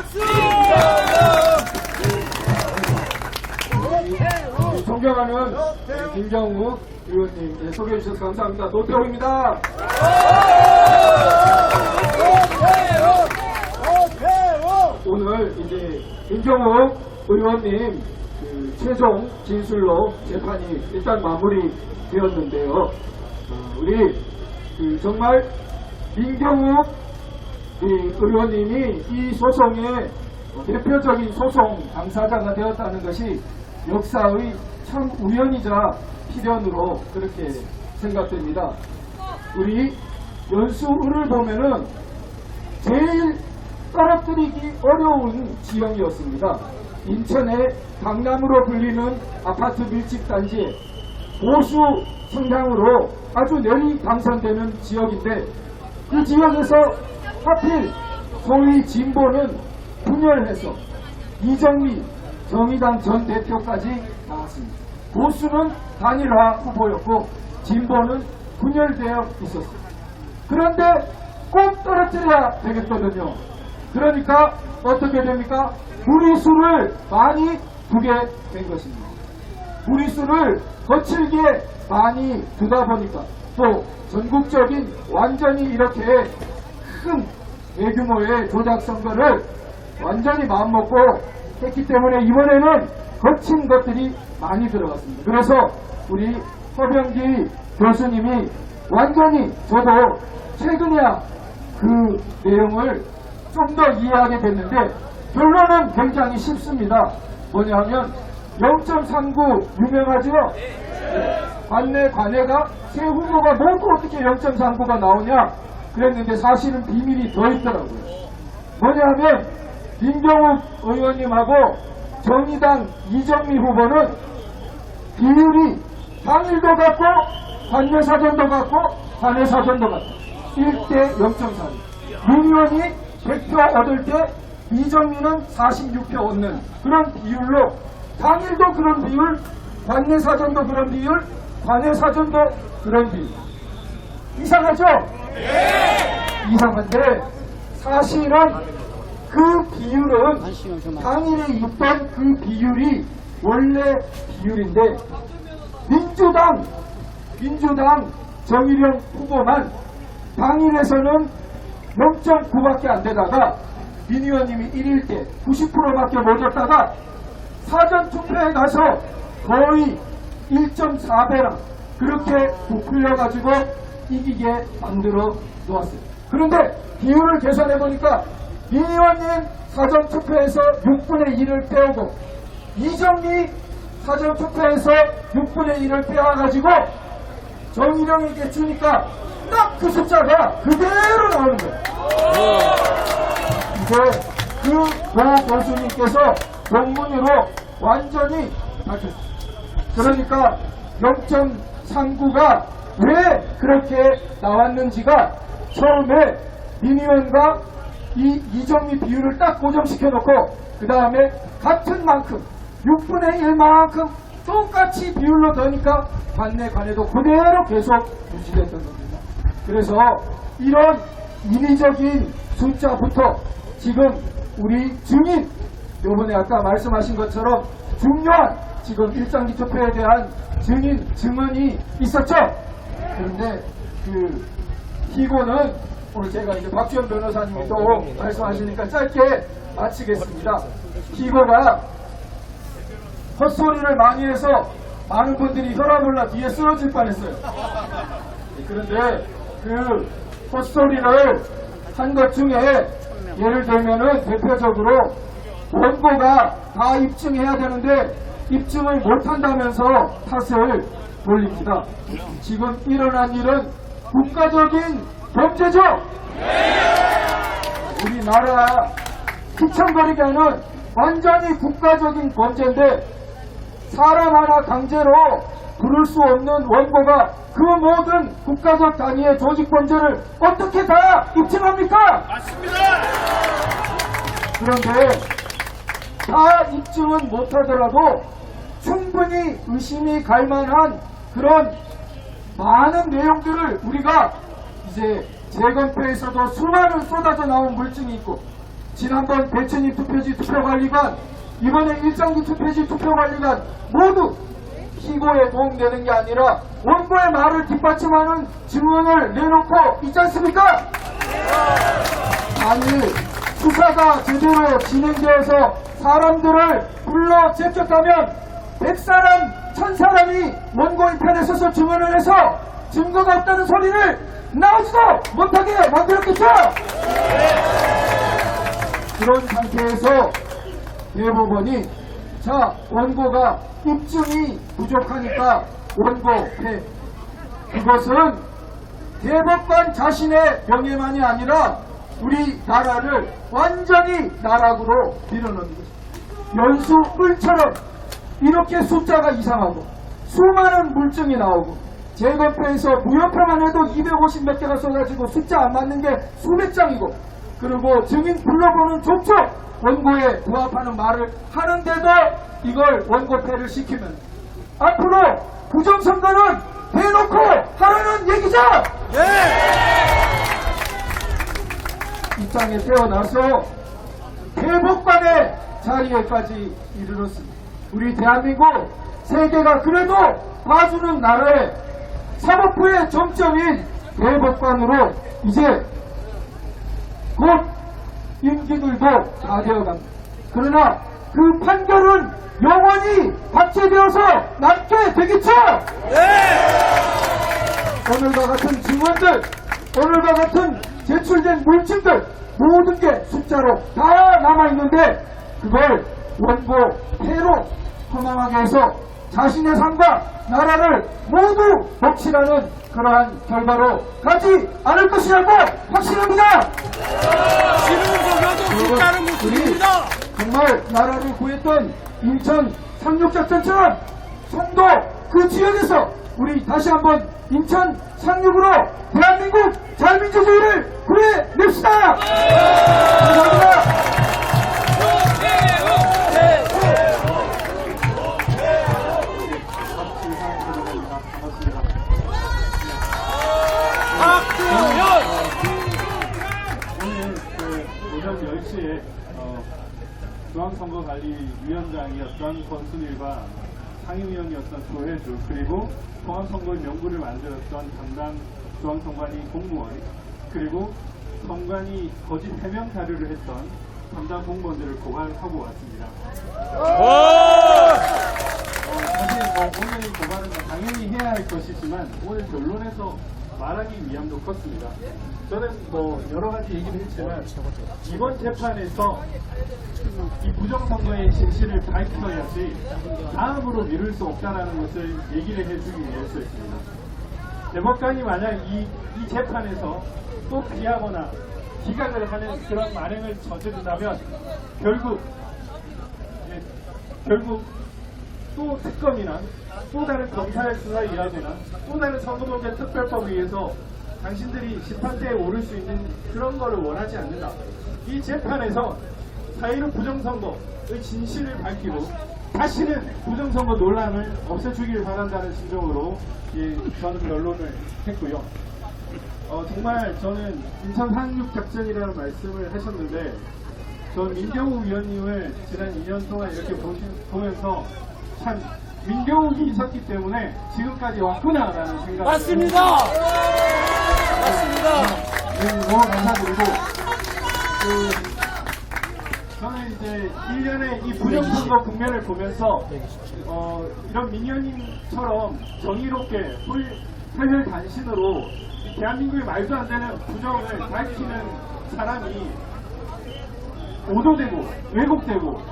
박수! 존경하는 김경우 의원님 예, 소개해 주셔서 감사합니다. 노태우입니다. 오늘 이제 김경우 의원님 그 최종 진술로 재판이 일단 마무리 되었는데요. 어, 우리 그 정말 민경욱 이 의원님이 이 소송의 대표적인 소송 당사자가 되었다는 것이 역사의 참 우연이자 필연으로 그렇게 생각됩니다. 우리 연수를 보면은 제일 떨어뜨리기 어려운 지역이었습니다. 인천의 강남으로 불리는 아파트 밀집 단지에 보수 성향으로 아주 내리 당선되는 지역인데 그 지역에서 하필 소위 진보는 분열해서 이정미 정의당 전 대표까지 나왔습니다. 보수는 단일화 후보였고 진보는 분열되어 있었습니다. 그런데 꼭 떨어뜨려야 되겠거든요. 그러니까 어떻게 됩니까? 무리수를 많이 두게 된 것입니다. 무리수를 거칠게 많이 두다 보니까 또 전국적인 완전히 이렇게 큰 대규모의 조작 선거를 완전히 마음먹고 했기 때문에 이번에는 거친 것들이 많이 들어갔습니다. 그래서 우리 허병기 교수님이 완전히 저도 최근에야 그 내용을 좀 더 이해하게 됐는데 결론은 굉장히 쉽습니다. 뭐냐면 0.39 유명하죠? 관내 관내가 새 후보가 뭐고 어떻게 0.39가 나오냐 그랬는데 사실은 비밀이 더 있더라고요. 뭐냐면 민경욱 의원님하고 정의당 이정미 후보는 비율이 당일도 같고 관내사전도 같고 관내사전도 같고 1대 0.4. 민 의원이 100표 얻을 때 이정미는 46표 얻는 그런 비율로 당일도 그런 비율, 관내사전도 그런 비율, 관내사전도 그런 비율. 이상하죠? 이상한데 사실은 그 비율은 당일에 있던 그 비율이 원래 비율인데 민주당 민주당 정의령 후보만 당일에서는 0.9밖에 안 되다가 민 의원님이 1일 때 90%밖에 못 얻다가 사전 투표에 가서 거의 1.4배랑 그렇게 부풀려가지고 이기게 만들어 놓았어요. 그런데 비율을 계산해 보니까 민 의원님 사전 투표에서 6분의 1을 빼오고 이정미 사전 투표에서 6분의 1을 빼와가지고 정의령에게 주니까 딱 그 숫자가 그대로 나오는 거예요. 이제 그모 교수님께서 논문으로 완전히 밝혔습니다. 그러니까 0.39가 왜 그렇게 나왔는지가 처음에 민 의원과 이 이정미 비율을 딱 고정시켜 놓고 그 다음에 같은 만큼 6분의 1만큼 똑같이 비율로 더니까 관내 관에도 그대로 계속 유지됐던 겁니다. 그래서 이런 인위적인 숫자부터 지금 우리 증인 요번에 아까 말씀하신 것처럼 중요한 지금 일장기 투표에 대한 증인 증언이 있었죠. 그런데 그 피고는 오늘 제가 이제 박지원 변호사님이 또 말씀하시니까 짧게 마치겠습니다. 피고가 헛소리를 많이 해서 많은 분들이 혈압 올라 뒤에 쓰러질 뻔했어요. 그런데 그 헛소리를 한 것 중에 예를 들면은 대표적으로 원고가 다 입증해야 되는데 입증을 못한다면서 탓을 돌립니다. 지금 일어난 일은 국가적인 범죄죠? 우리나라 피천거리게 하는 완전히 국가적인 범죄인데 사람 하나 강제로 부를 수 없는 원고가 그 모든 국가적 단위의 조직 범죄를 어떻게 다 입증합니까? 맞습니다! 그런데 다 입증은 못하더라도 충분히 의심이 갈 만한 그런 많은 내용들을 우리가 이제 재검표에서도 수많은 쏟아져 나온 물증이 있고 지난번 배천이 투표지 투표관리관, 이번에 일장기 투표지 투표관리관 모두 피고에 도움되는 게 아니라 원고의 말을 뒷받침하는 증언을 내놓고 있지 않습니까? 아니 수사가 제대로 진행되어서 사람들을 불러 제꼈다면 100사람, 1000사람이 원고인 편에 서서 증언을 해서 증거가 없다는 소리를 나오지도 못하게 만들었겠죠? 그런 상태에서 대법원이 자 원고가 입증이 부족하니까 원고해 그것은 대법관 자신의 명예만이 아니라 우리 나라를 완전히 나락으로 밀어넣는 것입니다. 연수 뿔처럼 이렇게 숫자가 이상하고 수많은 물증이 나오고 제거표에서 무효표만 해도 250 몇 개가 써가지고 숫자 안 맞는 게 수백 장이고 그리고 증인 불러보는 족족 원고에 부합하는 말을 하는데도 이걸 원고패를 시키면 앞으로 부정선거는 대놓고 하라는 얘기죠! 입장에 태어나서 대법관의 자리에까지 이르렀습니다. 우리 대한민국 세계가 그래도 봐주는 나라의 사법부의 정점인 대법관으로 이제 곧 임기들도 다 되어갑니다. 그러나 그 판결은 영원히 박제되어서 남게 되겠죠? 오늘과 같은 증언들, 오늘과 같은 제출된 물증들 모든 게 숫자로 다 남아있는데 그걸 원고 폐로 허망하게 해서 자신의 삶과 나라를 모두 복치라는 그러한 결과로 가지 않을 것이라고 확신합니다. 지금 무슨입니다. 정말 나라를 구했던 인천 상륙작전처럼 송도 그 지역에서 우리 다시 한번 인천 상륙으로 대한민국 자유민주주의를 구해냅시다. 감사합니다. 중앙선거관리위원장이었던 권순일과 상임위원이었던 조혜주 그리고 통합선거 명부를 만들었던 담당 중앙선관위 공무원 그리고 선관위 거짓 해명 자료를 했던 담당 공무원들을 고발하고 왔습니다. 어, 사실 뭐 오늘 이 고발은 당연히 해야 할 것이지만 오늘 변론에서 말하기 위함도 컸습니다. 저는 뭐 여러 가지 얘기를 했지만 이번 재판에서 이 부정선거의 진실을 밝혀야지 다음으로 미룰 수 없다는 것을 얘기를 해주기 위해서였습니다. 대법관이 만약 이, 이 재판에서 또 피하거나 기각을 하는 그런 만행을 저지른다면 결국 예, 결국 또 특검이나 또 다른 검찰 수사에 의하거나 또 다른 선거범죄 특별법에 의해서 당신들이 심판대에 오를 수 있는 그런 거를 원하지 않는다. 이 재판에서 사이로 부정선거의 진실을 밝히고 다시는 부정선거 논란을 없애주길 바란다는 심정으로 예, 저는 변론을 했고요. 어, 정말 저는 인천 상륙 작전이라는 말씀을 하셨는데 전 민경욱 위원님을 지난 2년 동안 이렇게 보시, 보면서 참 민경욱이 있었기 때문에 지금까지 왔구나라는 생각을 맞습니다. 맞습니다. 네, 너무 감사드리고 그 저는 이제 1년의 이 부정선거 국면을 보면서 어, 이런 민현님처럼 정의롭게 훌, 혈혈 단신으로 이 대한민국의 말도 안 되는 부정을 밝히는 사람이 오도되고 왜곡되고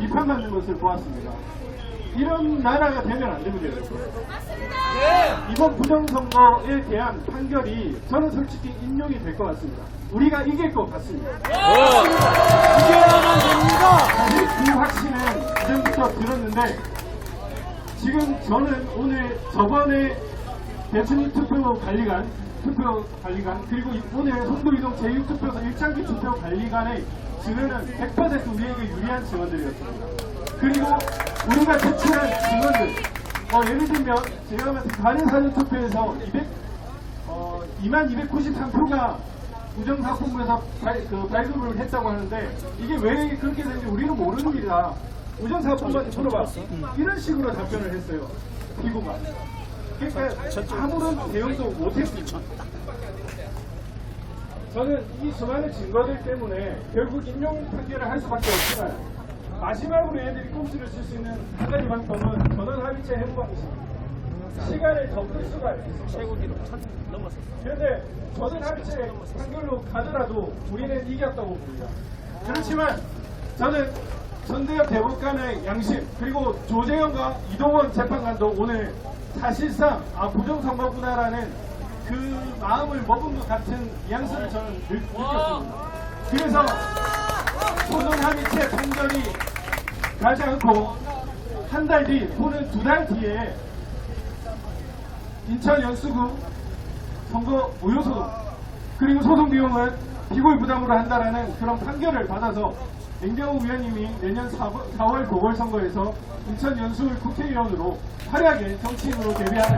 비판받는 것을 보았습니다. 이런 나라가 되면 안 되거든요. 이번 부정선거에 대한 판결이 저는 솔직히 인용이 될 것 같습니다. 우리가 이길 것 같습니다. 이겨야만 됩니다. 사실 그 확신은 이전부터 들었는데 지금 저는 오늘 저번에 대통령 투표 관리관 투표 관리관 그리고 오늘 송도이동 제6투표소 일장기 투표 관리관의 증언은 100% 우리에게 유리한 증언들이었습니다. 그리고 우리가 제출한 증언들 어, 예를 들면 제가 봤을 때 다른 사전 투표에서 200, 어, 2만 293표가 우정사업본부에서 발, 그 발급을 했다고 하는데 이게 왜 그렇게 되는지 우리는 모릅니다. 우정사업본부한테 물어봐. 이런 식으로 답변을 했어요. 피고가. 그러니까 아무런 대응도 못했습니다. 저는 이 수많은 증거들 때문에 결국 인용 판결을 할 수밖에 없지만 마지막으로 애들이 꼼수를 쓸 수 있는 한 가지 방법은 전원 합의체 해부 방식입니다. 시간을 더끌 수가 있습니다. 최고 기록 넘었었어. 그런데 전원 합의체 판결로 가더라도 우리는 이겼다고 봅니다. 그렇지만 저는 전대협 대법관의 양심 그리고 조재현과 이동원 재판관도 오늘 사실상 아 부정선거구나라는 그 마음을 먹은 것 같은 뉘앙스를 저는 느, 느꼈습니다. 그래서 소년 합의체 판결이 가지 않고 한 달 뒤 또는 두 달 뒤에 인천 연수구 선거 무효 소송 그리고 소송 비용은 피고의 부담으로 한다라는 그런 판결을 받아서 냉정호 위원님이 내년 4월, 4월 보궐선거에서 인천 연수구 국회의원으로 활약의 정치인으로 데뷔하는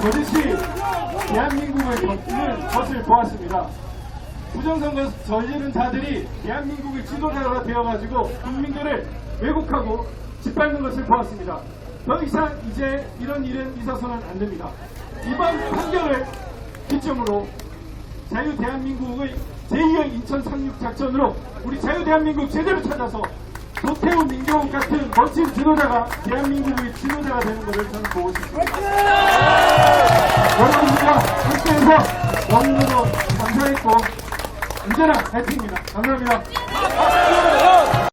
거짓이 대한민국을 걷는 것을 보았습니다. 부정선거 저지른 자들이 대한민국의 지도자가 되어가지고 국민들을 왜곡하고 짓밟는 것을 보았습니다. 더 이상 이제 이런 일은 있어서는 안 됩니다. 이번 판결을 기점으로 자유 대한민국의 제2의 인천 상륙 작전으로 우리 자유 대한민국 제대로 찾아서 도태우 민경훈 같은 멋진 지도자가 대한민국의 지도자가 되는 것을 저는 보고 싶습니다. 여러분들과 함께해서 너무너무 감사했고 언제나 화이팅입니다. 감사합니다.